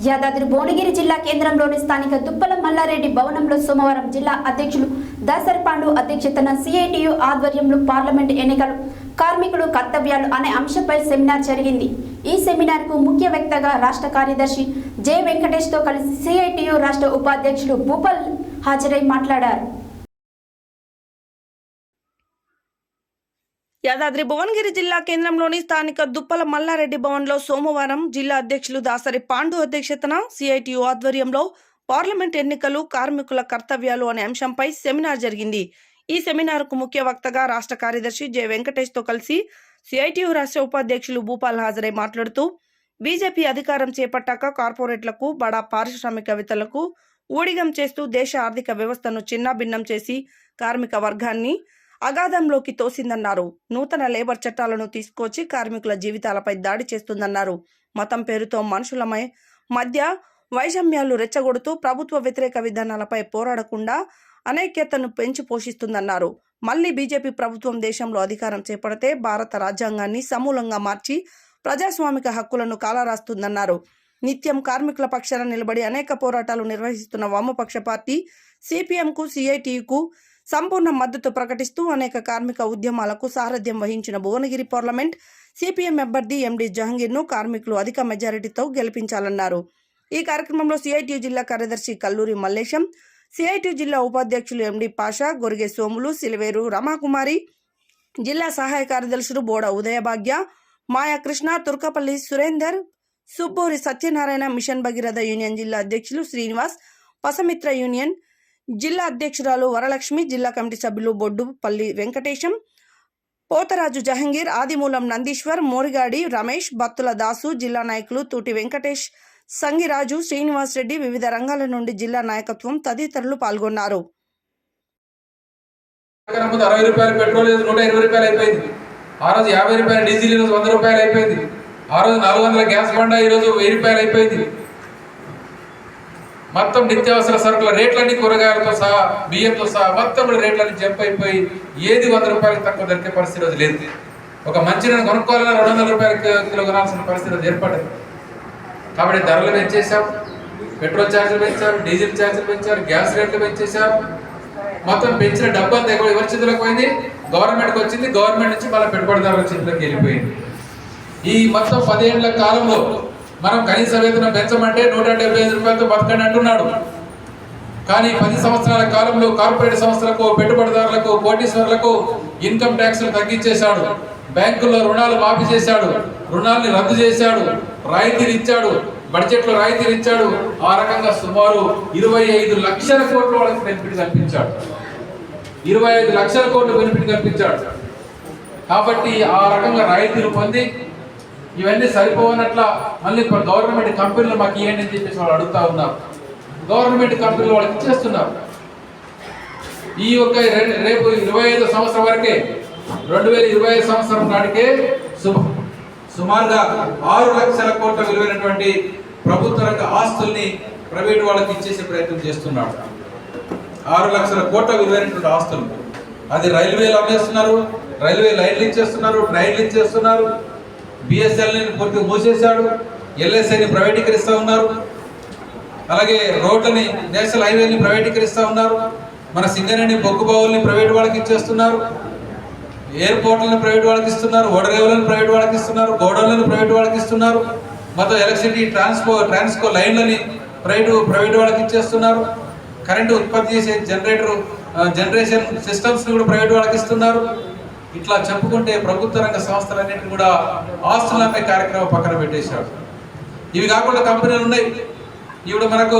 యాదాద్రి భువనగిరి జిల్లా కేంద్రంలోని స్థానిక దుప్పల మల్లారెడ్డి భవనంలో సోమవారం జిల్లా అధ్యక్షులు దాసరి పాండు అధ్యక్షతన సిఐటియు ఆధ్వర్యంలో పార్లమెంట్ ఎన్నికలు కార్మికులు కర్తవ్యాలు అనే అంశంపై సెమినార్ జరిగింది. ఈ సెమినార్కు ముఖ్య వ్యక్తగా రాష్ట్ర కార్యదర్శి జె వెంకటేష్తో కలిసి సిఐటియు రాష్ట్ర ఉపాధ్యక్షులు భూపల్ హాజరై మాట్లాడారు. యాదాద్రి భువనగిరి జిల్లా కేంద్రంలోని స్థానిక దుప్పల మల్లారెడ్డి భవన్లో సోమవారం జిల్లా అధ్యక్షులు దాసరి పాండు అధ్యక్షతన సిఐటియు ఆధ్వర్యంలో పార్లమెంట్ ఎన్నికలు కార్మికుల కర్తవ్యాలు అనే అంశంపై సెమినార్ జరిగింది. ఈ సెమినార్కు ముఖ్య వక్తగా రాష్ట్ర కార్యదర్శి జె వెంకటేష్తో కలిసి సిఐటియు రాష్ట్ర ఉపాధ్యక్షులు భూపాల్ హాజరై మాట్లాడుతూ బీజేపీ అధికారం చేపట్టాక కార్పొరేట్లకు బడా పారిశ్రామికవేత్తలకు ఊడిగం చేస్తూ దేశ ఆర్థిక వ్యవస్థను చిన్నాభిన్నం చేసి కార్మిక వర్గాన్ని అగాధంలోకి తోసిందన్నారు. నూతన లేబర్ చట్టాలను తీసుకొచ్చి కార్మికుల జీవితాలపై దాడి చేస్తుందన్నారు. మతం పేరుతో మనుషులమై మధ్య వైషమ్యాలు రెచ్చగొడుతూ ప్రభుత్వ వ్యతిరేక విధానాలపై పోరాడకుండా అనైక్యతను పెంచి పోషిస్తుందన్నారు. మళ్ళీ బీజేపీ ప్రభుత్వం దేశంలో అధికారం చేపడితే భారత రాజ్యాంగాన్ని సమూలంగా మార్చి ప్రజాస్వామిక హక్కులను కాలరాస్తుందన్నారు. నిత్యం కార్మికుల పక్షాన నిలబడి అనేక పోరాటాలు నిర్వహిస్తున్న వామపక్ష పార్టీ సిపిఎంకు సిఐటియుకు సంపూర్ణ మద్దతు ప్రకటిస్తూ అనేక కార్మిక ఉద్యమాలకు సారథ్యం వహించిన భువనగిరి పార్లమెంట్ సిపిఎం అభ్యర్థి ఎండి జహంగీర్ను కార్మికులు అధిక మెజారిటీతో గెలిపించాలన్నారు. ఈ కార్యక్రమంలో సిఐటియు జిల్లా కార్యదర్శి కల్లూరి మల్లేశం సిఐటియు జిల్లా ఉపాధ్యక్షులు ఎండి పాషా గొరిగే సోములు సిలివేరు రమాకుమారి జిల్లా సహాయ కార్యదర్శులు బోడ ఉదయభాగ్య మాయా కృష్ణ తుర్కపల్లి సురేందర్ సుబ్బూరి సత్యనారాయణ మిషన్ భగీరథ యూనియన్ జిల్లా అధ్యక్షులు శ్రీనివాస్ పసమిత్ర యూనియన్ జిల్లా అధ్యక్షురాలు వరలక్ష్మి జిల్లా కమిటీ సభ్యులు బొడ్డుపల్లి వెంకటేశం పోతరాజు జహంగీర్ ఆదిమూలం నందీశ్వర్ మోరిగాడి రమేష్ బత్తుల దాసు జిల్లా నాయకులు తూటి వెంకటేష్ సంగిరాజు శ్రీనివాస్ రెడ్డి వివిధ రంగాల నుండి జిల్లా నాయకత్వం తదితరులు పాల్గొన్నారు. అరవై రూపాయలు పెట్రోల్ నూట ఇరవై రూపాయలు అయిపోయింది. ఆ రోజు యాభై రూపాయలు డీజిల్ ఈరోజు వంద రూపాయలు అయిపోయింది. ఆ రోజు నాలుగు వందల గ్యాస్ బండ ఈరోజు వెయ్యి రూపాయలు అయిపోయింది. మొత్తం నిత్యావసర సరుకుల రేట్లన్నీ కూరగాయలతో సహా బియ్యంతో సహా మొత్తం రేట్లన్నీ జంప్ అయిపోయి ఏది వంద రూపాయలకు తక్కువ దొరికే పరిస్థితి రోజు లేదు. ఒక మంచినీళ్ళు కొనుక్కోవాలన్నా రెండు వందల రూపాయలకు కిలో కొనాల్సిన పరిస్థితి రోజు ఏర్పడింది. కాబట్టి ధరలు పెంచేశాం పెట్రోల్ ఛార్జీలు పెంచారు డీజిల్ ఛార్జీలు పెంచారు గ్యాస్ రేట్లు పెంచేశారు మొత్తం పెంచిన డబ్బు అంతా ఎక్కడ ఎవరి చేతులకు పోయింది? గవర్నమెంట్కి వచ్చింది. గవర్నమెంట్ నుంచి మళ్ళీ పెట్టుబడిదారుల చేతులకు వెళ్ళిపోయింది. ఈ మొత్తం పదేళ్ళ కాలంలో మనం కనీస వేతనం పెంచమంటే నూట డెబ్బై ఐదు రూపాయలతో బతకండి అంటున్నాడు. కానీ పది సంవత్సరాల కాలంలో కార్పొరేట్ సంస్థలకు పెట్టుబడిదారులకు కోటీశ్వరులకు ఇన్కమ్ ట్యాక్స్లు తగ్గించేశాడు. బ్యాంకుల్లో రుణాలు మాఫీ చేశాడు. రుణాల్ని రద్దు చేశాడు. రాయితీలు ఇచ్చాడు. బడ్జెట్లో రాయితీలు ఇచ్చాడు. ఆ రకంగా సుమారు ఇరవై ఐదు లక్షల కోట్ల వాళ్ళకి బెనిఫిట్ కల్పించాడు. ఇరవై ఐదు లక్షల కోట్లు బెనిఫిట్ కల్పించాడు. కాబట్టి ఆ రకంగా రాయితీలు పొంది ఇవన్నీ సరిపోవనట్ల మళ్ళీ గవర్నమెంట్ కంపెనీలు మాకు ఇవ్వండి అని చెప్పేసి వాళ్ళు అడుగుతా ఉన్నారు. గవర్నమెంట్ కంపెనీలు వాళ్ళకి ఇచ్చేస్తున్నారు. ఈ యొక్క రేపు ఇరవై ఐదు సంవత్సరం వరకే రెండు వేల ఇరవై ఐదు సంవత్సరం నాటికే సుమారుగా ఆరు లక్షల కోట్ల విలువైనటువంటి ప్రభుత్వ రంగ ఆస్తుల్ని ప్రైవేట్ వాళ్ళకి ఇచ్చేసే ప్రయత్నం చేస్తున్నాడు. ఆరు లక్షల కోట్ల విలువైనటువంటి ఆస్తులు. అది రైల్వేలు అమ్మేస్తున్నారు రైల్వే లైన్లు ఇచ్చేస్తున్నారు ట్రైన్లు ఇచ్చేస్తున్నారు బిఎస్ఎల్ని పూర్తి మూసేశాడు. ఎల్ఎస్ఐని ప్రైవేటీకరిస్తూ ఉన్నారు. అలాగే రోడ్లని నేషనల్ హైవేని ప్రైవేటీకరిస్తూ ఉన్నారు. మన సింగరేణి బొగ్గు బావుల్ని ప్రైవేట్ వాళ్ళకి ఇచ్చేస్తున్నారు. ఎయిర్పోర్ట్లను ప్రైవేట్ వాళ్ళకి ఇస్తున్నారు. ఓడరేవులను ప్రైవేట్ వాళ్ళకి ఇస్తున్నారు. గోడౌన్లను ప్రైవేట్ వాళ్ళకి ఇస్తున్నారు. మొత్తం ఎలక్ట్రిసిటీ ట్రాన్స్పో ట్రాన్స్కో లైన్లని ప్రైవేట్ ప్రైవేట్ వాళ్ళకి ఇచ్చేస్తున్నారు. కరెంటు ఉత్పత్తి చేసే జనరేటర్ జనరేషన్ సిస్టమ్స్ని కూడా ప్రైవేట్ వాళ్ళకి ఇస్తున్నారు. ఇట్లా చెప్పుకుంటే ప్రభుత్వ రంగ సంస్థలన్నింటినీ కూడా ఆస్తులు అమ్మే కార్యక్రమం పక్కన పెట్టేశాడు ఇవి కాకుండా కంపెనీలు ఉన్నాయి. ఇప్పుడు మనకు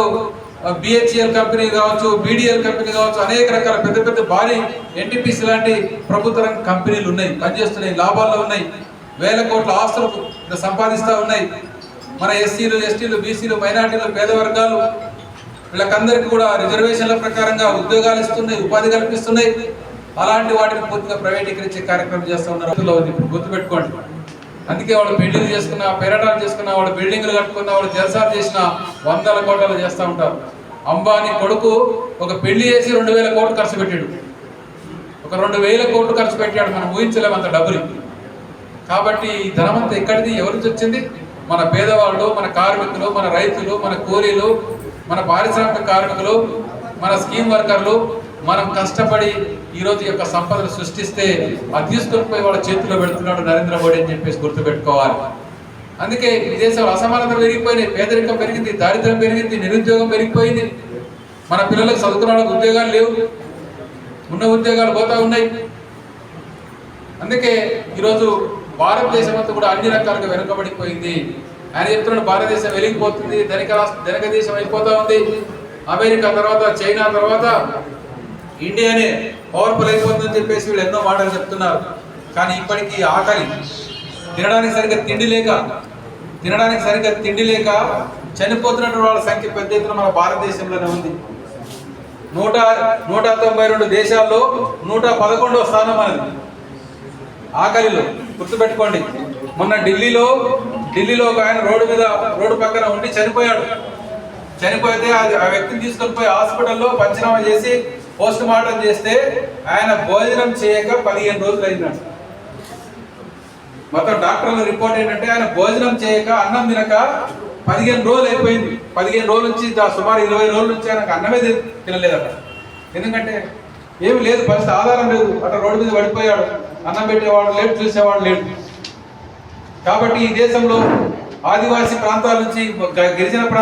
బిహెచ్ఎల్ కంపెనీ కావచ్చు బీడిఎల్ కంపెనీ కావచ్చు అనేక రకాల పెద్ద పెద్ద భారీ ఎన్టీపీసీ లాంటి ప్రభుత్వ రంగ కంపెనీలు ఉన్నాయి. పనిచేస్తున్నాయి లాభాల్లో ఉన్నాయి. వేల కోట్ల ఆస్తులు సంపాదిస్తూ ఉన్నాయి. మన ఎస్సీలు ఎస్టీలు బీసీలు మైనార్టీలు పేద వర్గాలు వీళ్ళకందరికీ కూడా రిజర్వేషన్ల ప్రకారంగా ఉద్యోగాలు ఇస్తున్నాయి ఉపాధి కల్పిస్తున్నాయి. అలాంటి వాటిని పూర్తిగా ప్రైవేటీకరించే కార్యక్రమం చేస్తూ ఉన్నారు. అందులో ఇప్పుడు గుర్తుపెట్టుకోండి. అందుకే వాళ్ళు బిల్డింగ్ చేసుకున్న పెరటాలు చేసుకున్న వాళ్ళు బిల్డింగ్లు కట్టుకున్న వాళ్ళు జలసాలు చేసిన వందల కోట్లు చేస్తూ ఉంటారు. అంబానీ కొడుకు ఒక పెళ్ళి చేసి రెండు వేల కోట్లు ఖర్చు పెట్టాడు. ఒక రెండు వేల కోట్లు ఖర్చు పెట్టాడు. మనం ఊహించలేము అంత డబ్బులు. కాబట్టి ఈ ధనమంతా ఎక్కడిది? ఎవరి నుంచి వచ్చింది? మన పేదవాళ్ళు మన కార్మికులు మన రైతులు మన కూలీలు మన పారిశ్రామిక కార్మికులు మన స్కీమ్ వర్కర్లు మనం కష్టపడి ఈరోజు యొక్క సంపదను సృష్టిస్తే అది తీసుకొని పోయి వాళ్ళ చేతిలో పెడుతున్నాడు నరేంద్ర మోడీ అని చెప్పేసి గుర్తుపెట్టుకోవాలి. అందుకే ఈ దేశంలో అసమానతలు పెరిగిపోయినాయి పేదరికం పెరిగింది దారిద్ర్యం పెరిగింది నిరుద్యోగం పెరిగిపోయింది. మన పిల్లలకు చదువుకున్న ఉద్యోగాలు లేవు ఉన్న ఉద్యోగాలు పోతా ఉన్నాయి. అందుకే ఈరోజు భారతదేశం అంతా కూడా అన్ని రకాలుగా వెనుకబడిపోయింది. ఆయన చెప్తున్నాడు భారతదేశం వెలిగిపోతుంది ధనిక రాష్ట్ర ధనిక దేశం అయిపోతా ఉంది. అమెరికా తర్వాత చైనా తర్వాత ఇండియానే పవర్ఫుల్ అయిపోతుందని చెప్పేసి వీళ్ళు ఎన్నో మాటలు చెప్తున్నారు. కానీ ఇప్పటికీ ఆకలి. తినడానికి సరిగ్గా తిండి లేక తినడానికి సరిగ్గా తిండి లేక చనిపోతున్నటువంటి వాళ్ళ సంఖ్య పెద్ద ఎత్తున మన భారతదేశంలోనే ఉంది. నూట నూట తొంభై రెండు దేశాల్లో నూట పదకొండవ స్థానం మనది. ఆకలిలో గుర్తుపెట్టుకోండి. మొన్న ఢిల్లీలో ఢిల్లీలో ఒక ఆయన రోడ్డు మీద రోడ్డు పక్కన ఉండి చనిపోయాడు. చనిపోతే అది ఆ వ్యక్తిని తీసుకొని పోయి హాస్పిటల్లో పంచనామా చేసి పోస్ట్ మార్టం చేస్తే ఆయన భోజనం చేయక పదిహేను రోజులు అయిందంట మొత్తం డాక్టర్ల రిపోర్ట్ ఏంటంటే ఆయన భోజనం చేయక అన్నం తినక పదిహేను రోజులు అయిపోయింది. పదిహేను రోజుల నుంచి సుమారు ఇరవై రోజుల నుంచి ఆయనకు అన్నమే తినలేదట. ఎందుకంటే ఏమి లేదు పరిస్థితి ఆధారం లేదు. అట్లా రోడ్డు మీద పడిపోయాడు. అన్నం పెట్టేవాడు లేడు చూసేవాడు లేడు. కాబట్టి ఈ దేశంలో ఆదివాసీ ప్రాంతాల నుంచి గిరిజన ప్రాంతం